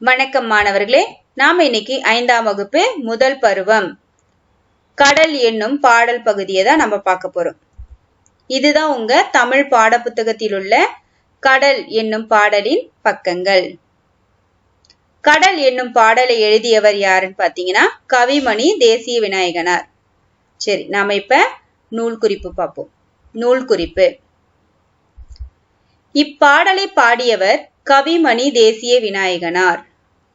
வணக்கம் மாணவர்களே நாம இன்னைக்கு ஐந்தாம் வகுப்பு முதல் பருவம். கடல் என்னும் பாடல் பகுதியை தான் நம்ம பார்க்க போறோம். இதுதான் உங்க தமிழ் பாடப்புத்தகத்தில் உள்ள கடல் என்னும் பாடலின் பக்கங்கள். கடல் என்னும் பாடலை எழுதியவர் யாருன்னு பாத்தீங்கன்னா கவிமணி தேசிய விநாயகனார். சரி நாம இப்ப நூல் குறிப்பு பார்ப்போம். நூல் குறிப்பு. இப்பாடலை பாடியவர் கவிமணி தேசிய விநாயகனார்.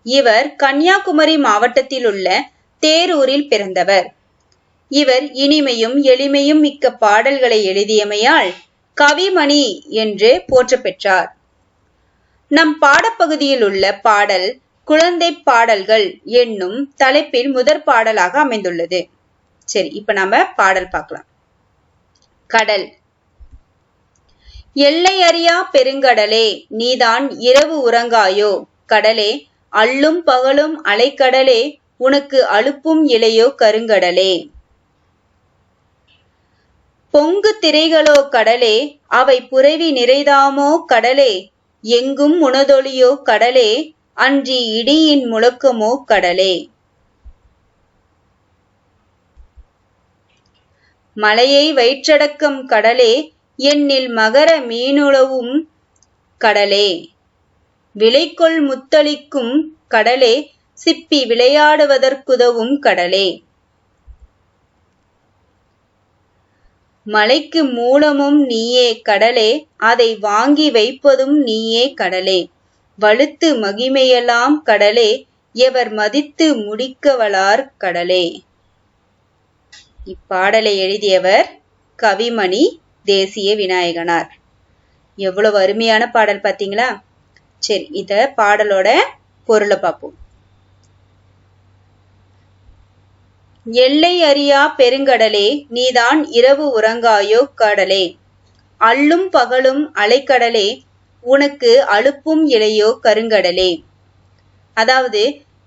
இவர் கன்னியாகுமரி மாவட்டத்தில் உள்ள தேரூரில் பிறந்தவர். இவர் இனிமையும் எளிமையும் மிக்க பாடல்களை எழுதியமையால் கவிமணி என்று போற்ற பெற்றார் நம் பாடப்பகுதியில் உள்ள பாடல் குழந்தை பாடல்கள் என்னும் தலைப்பில் முதற் பாடலாக அமைந்துள்ளது. சரி இப்ப நாம பாடல் பார்க்கலாம். கடல். எல்லையறியா பெருங்கடலே நீதான் இரவு உறங்காயோ? கடலே அள்ளும் பகலும் அலைக்கடலே உனக்கு அலுப்பும் இலையோ கருங்கடலே. பொங்கு திரைகளோ கடலே அவை புரவி நிறைதாமோ கடலே? எங்கும் உணதொழியோ கடலே அன்றி இடியின் முழக்கமோ கடலே. மலையை வயிற்றடக்கம் கடலே என்னில் மகர மீனுளவும் கடலே. விளைகொள் முத்தளிக்கும் கடலே சிப்பி விளையாடுவதற்குதவும் கடலே. மலைக்கு மூலமும் நீயே கடலே அதை வாங்கி வைப்பதும் நீயே கடலே. வலுத்து மகிமையெல்லாம் கடலே எவர் மதித்து முடிக்கவளார் கடலே. இப்பாடலை எழுதியவர் கவிமணி தேசிய விநாயகனார். எவ்வளவு அருமையான பாடல் பாத்தீங்களா? சரி இத பாடலோட பொருளை பார்ப்போம் எல்லை அறியா பெருங்கடலே நீதான் இரவு உறங்காயோ கடலே. அள்ளும் பகலும் அலைக்கடலே உனக்கு அழுப்பும் இலையோ கருங்கடலே. அதாவது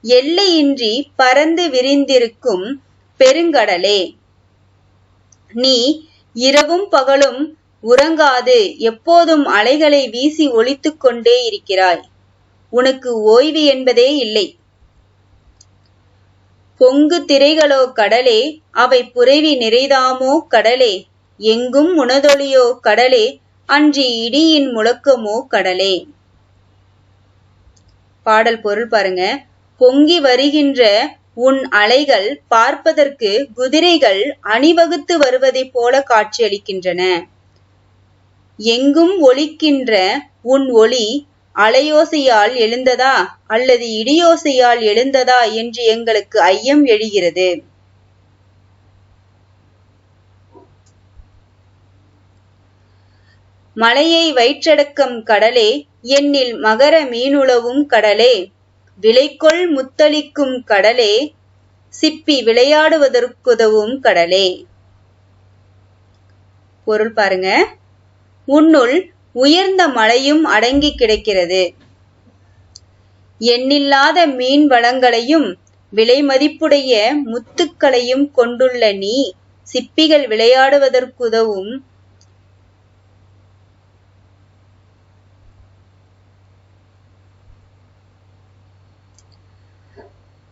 எல்லையின்றி பறந்து விரிந்திருக்கும் பெருங்கடலே. நீ இரவும் பகலும் உறங்காது எப்போதும் அலைகளை வீசி ஒலித்துக் கொண்டே இருக்கிறாய். உனக்கு ஓய்வு என்பதே இல்லை. பொங்கு திரைகளோ கடலே அவை புரைவி நிறைதாமோ கடலே எங்கும் உணதொழியோ கடலே அன்றி இடியின் முழக்கமோ கடலே. பாடல் பொருள் பாருங்க. பொங்கி வருகின்ற உன் அலைகள் பார்ப்பதற்கு குதிரைகள் அணிவகுத்து வருவதைப் போல காட்சியளிக்கின்றன. எங்கும் ஒலிக்கின்ற உன் ஒளி அலையோசையால் எழுந்ததா அல்லது இடியோசையால் எழுந்ததா என்று எங்களுக்கு ஐயம் எழுகிறது. மலையை வயிற்றடக்கம் கடலே என்னில் மகர மீனுளவும் கடலே விளைகொள் முத்தளிக்கும் கடலே சிப்பி விளையாடுவதற்குதவும் கடலே. பொருள் பாருங்க. உன்னுள் உயர்ந்த மலையும் அடங்கி கிடக்கிறது. எண்ணில்லாத மீன் வளங்களையும் விலை மதிப்புடைய முத்துக்களையும் கொண்டுள்ள நீ சிப்பிகள் விளையாடுவதற்குதவும்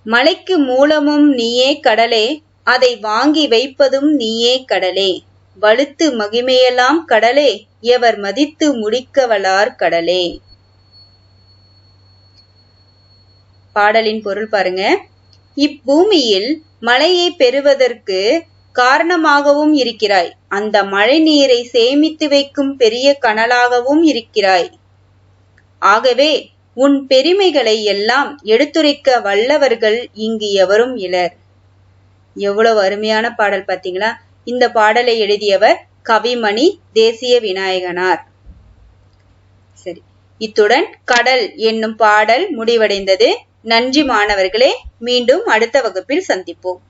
மலைக்கு மூலமும் நீயே கடலே அதை வாங்கி வைப்பதும் நீயே கடலே. வலுத்து மகிமையெல்லாம் கடலே எவர் மதித்து முடிக்கவலார் கடலே. பாடலின் பொருள் பாருங்க. இப்பூமியில் மழையை பெறுவதற்கு காரணமாகவும் இருக்கிறாய். அந்த மழை நீரை சேமித்து வைக்கும் பெரிய கனலாகவும் இருக்கிறாய். ஆகவே உன் பெருமைகளை எல்லாம் எடுத்துரைக்க வல்லவர்கள் இங்கு எவரும் இலர் எவ்வளவு அருமையான பாடல் பாத்தீங்களா? இந்த பாடலை எழுதியவர் கவிமணி தேசிய விநாயகனார். சரி இத்துடன் கடல் என்னும் பாடல் முடிவடைந்தது. நன்றி மாணவர்களே மீண்டும் அடுத்த வகுப்பில் சந்திப்போம்.